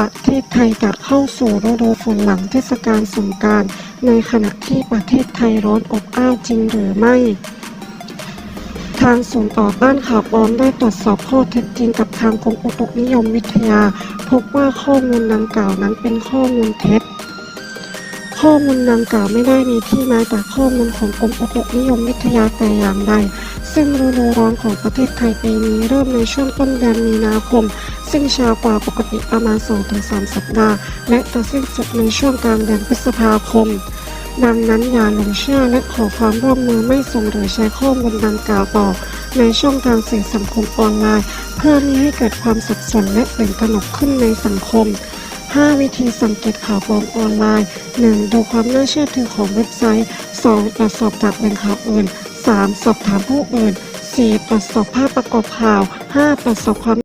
ประเทศไทยจะเข้าสู่ฤดูฝนหลังเทศกาลสงกานต์ในขณะที่ประเทศไทยร้อนอบอ้าวจริงหรือไม่ ทางศูนย์ต่อต้านข่าวปลอมได้ตรวจสอบข้อเท็จจริงกับทางกรมอุตุนิยมวิทยา พบว่าข้อมูลดังกล่าวนั้นเป็นข้อมูลเท็จข้อมูลดังกล่าวไม่ได้มีที่มาจากข้อมูลของกรมอุตุนิยมวิทยาแต่อย่างใด ซึ่งฤดูร้อนของประเทศไทยปีนี้เริ่มในช่วงต้นเดือนมีนาคม ซึ่งช้ากว่าปกติประมาณ 2-3 สัปดาห์ และจะสิ้นสุดในช่วงกลางเดือนพฤษภาคม ดังนั้นอย่าหลงเชื่อและขอความร่วมมือไม่ส่งหรือแชร์ข้อมูลดังกล่าวต่อ ในช่องทางสื่อสังคมออนไลน์ เพื่อไม่ให้เกิดความสับสนและตื่นตระหนกขึ้นในสังคม 5 วิธีสังเกตข่าวปลอมออนไลน์ 1. ดูความน่าเชื่อถือของเว็บไซต์ 2. ตรวจสอบจากแหล่งข่าวอื่น 3. สอบถามผู้อื่น 4. ตรวจสอบภาพประกอบข่าว 5. ตรวจสอบความ